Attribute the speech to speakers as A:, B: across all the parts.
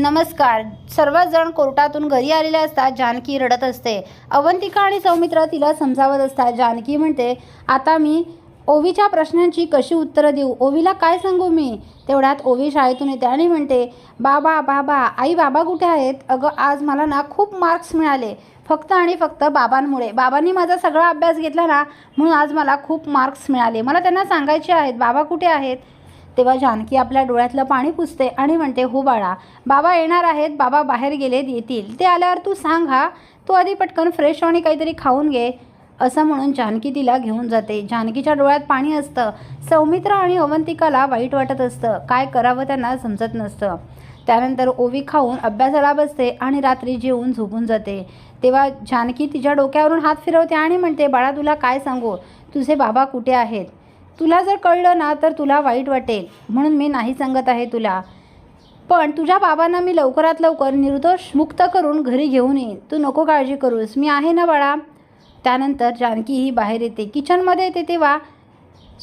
A: नमस्कार. सर्वच जण कोर्टातून घरी आलेले असतात जानकी रडत असते. अवंतिका आणि सौमित्र तिला समजावत असतात. जानकी म्हणते आता मी ओवीच्या प्रश्नांची कशी उत्तरं देऊ? ओवीला काय सांगू मी? तेवढ्यात ओवी शाळेतून येते आणि म्हणते बाबा बाबा आई बाबा कुठे आहेत? अगं आज मला ना खूप मार्क्स मिळाले. फक्त आणि फक्त बाबांमुळे. बाबांनी माझा सगळा अभ्यास घेतला ना म्हणून आज मला खूप मार्क्स मिळाले. मला त्यांना सांगायचे आहेत बाबा कुठे आहेत? तेव्हा जानकी आपल्या डोळ्यातलं पाणी पुसते आणि म्हणते हो बाळा बाबा येणार आहेत बाबा बाहेर गेलेत येतील. ते आल्यावर तू सांग हा तू आधी पटकन फ्रेश आणि काहीतरी खाऊन घे. असं म्हणून जानकी तिला घेऊन जाते. जानकीच्या डोळ्यात पाणी असतं. सौमित्र आणि अवंतिकाला वाईट वाटत असतं. काय करावं त्यांना समजत नसतं. त्यानंतर ओवी खाऊन अभ्यासाला बसते आणि रात्री जेवून झोपून जाते. तेव्हा जानकी तिच्या डोक्यावरून हात फिरवते आणि म्हणते बाळा तुला काय सांगू? तुझे बाबा कुठे आहेत? तुला जर कळलं ना तर तुला वाईट वाटेल. म्हणून मी नाही सांगत आहे तुला. पण तुझ्या बाबांना मी लवकरात लवकर निर्दोष मुक्त करून घरी घेऊन येईन. तू नको काळजी करूस. मी आहे ना बाळा? त्यानंतर जानकी ही बाहेर येते. किचनमध्ये येते तेव्हा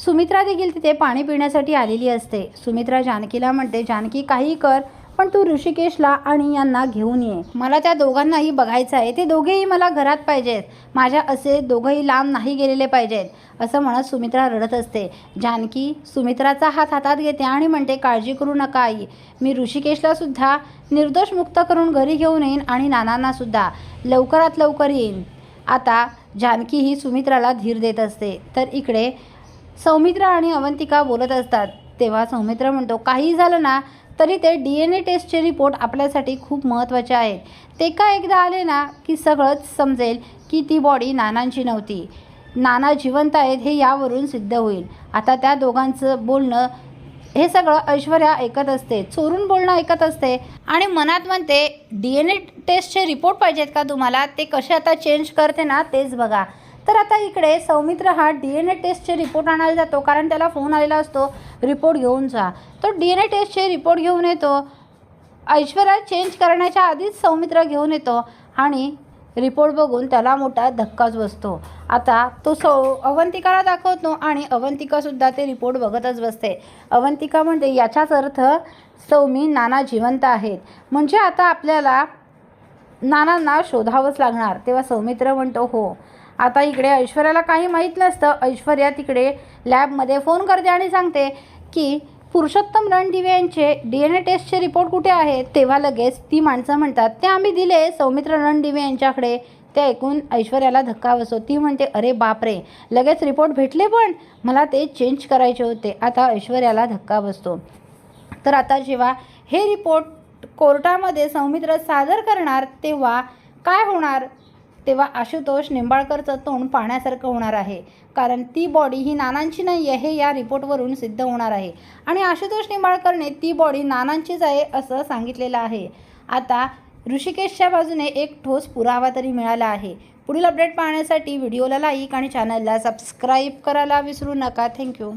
A: सुमित्रा देखील तिथे पाणी पिण्यासाठी आलेली असते. सुमित्रा जानकीला म्हणते जानकी काही कर. पण तू ऋषिकेशला आणि यांना घेऊन ये. मला त्या दोघांनाही बघायचं आहे. ते दोघेही मला घरात पाहिजेत. माझ्या असे दोघंही लांब नाही गेलेले पाहिजेत असं म्हणत सुमित्रा रडत असते. जानकी सुमित्राचा हात हातात घेते आणि म्हणते काळजी करू नका आई. मी ऋषिकेशला सुद्धा निर्दोष मुक्त करून घरी घेऊन येईन आणि नानांना सुद्धा. लवकरात लवकर येईन. आता जानकी ही सुमित्राला धीर देत असते. तर इकडे सौमित्रा आणि अवंतिका बोलत असतात. तेव्हा सौमित्र म्हणतो काही झालं ना तरी ते डी एन ए टेस्टचे रिपोर्ट आपल्यासाठी खूप महत्त्वाचे आहेत. ते का एकदा आले ना की सगळंच समजेल की ती बॉडी नानांची नव्हती. नाना जिवंत आहेत हे यावरून सिद्ध होईल. आता त्या दोघांचं बोलणं हे सगळं ऐश्वर्या ऐकत असते. चोरून बोलणं ऐकत असते. आणि मनात म्हणते डी एन ए टेस्टचे रिपोर्ट पाहिजेत का तुम्हाला? ते कसे आता चेंज करते ना तेच बघा. तर आता इकडे सौमित्र हा डी एन ए टेस्टचे रिपोर्ट आणायला जातो कारण त्याला फोन आलेला असतो रिपोर्ट घेऊन जा. तो डी एन ए टेस्टचे रिपोर्ट घेऊन येतो. ऐश्वर्या चेंज करण्याच्या आधीच सौमित्र घेऊन येतो आणि रिपोर्ट बघून त्याला मोठा धक्काच बसतो. आता तो सौ अवंतिकाला दाखवतो आणि अवंतिकासुद्धा ते रिपोर्ट बघतच बसते. अवंतिका म्हणते याचाच अर्थ सौमी नाना जिवंत आहेत. म्हणजे आता आपल्याला नानांना शोधावंच लागणार. तेव्हा सौमित्र म्हणतो हो आता इकडे ऐश्वर्याला काही माहीत नसतं. ऐश्वर्या तिकडे लॅबमध्ये फोन करते आणि सांगते की पुरुषोत्तम रणदिवे यांचे डी एन ए टेस्टचे रिपोर्ट कुठे आहेत तेव्हा लगेच ती माणसं म्हणतात ते आम्ही दिले सौमित्र रणदिवे यांच्याकडे. ते ऐकून ऐश्वर्याला धक्का बसतो. ती म्हणते अरे बापरे लगेच रिपोर्ट भेटले पण? मला ते चेंज करायचे होते. आता ऐश्वर्याला धक्का बसतो. तर आता जेव्हा हे रिपोर्ट कोर्टामध्ये सौमित्र सादर करणार तेव्हा काय होणार? तेव्हा आशुतोष निंबाळकरचं तोंड पाहण्यासारखं होणार आहे. कारण ती बॉडी ही नानांची नाही आहे हे या रिपोर्टवरून सिद्ध होणार आहे. आणि आशुतोष निंबाळकरने ती बॉडी नानांचीच आहे असं सांगितलेलं आहे. आता ऋषिकेशच्या बाजूने एक ठोस पुरावा तरी मिळाला आहे. पुढील अपडेट पाहण्यासाठी व्हिडिओला लाईक आणि चॅनलला सबस्क्राईब करायला विसरू नका. थँक्यू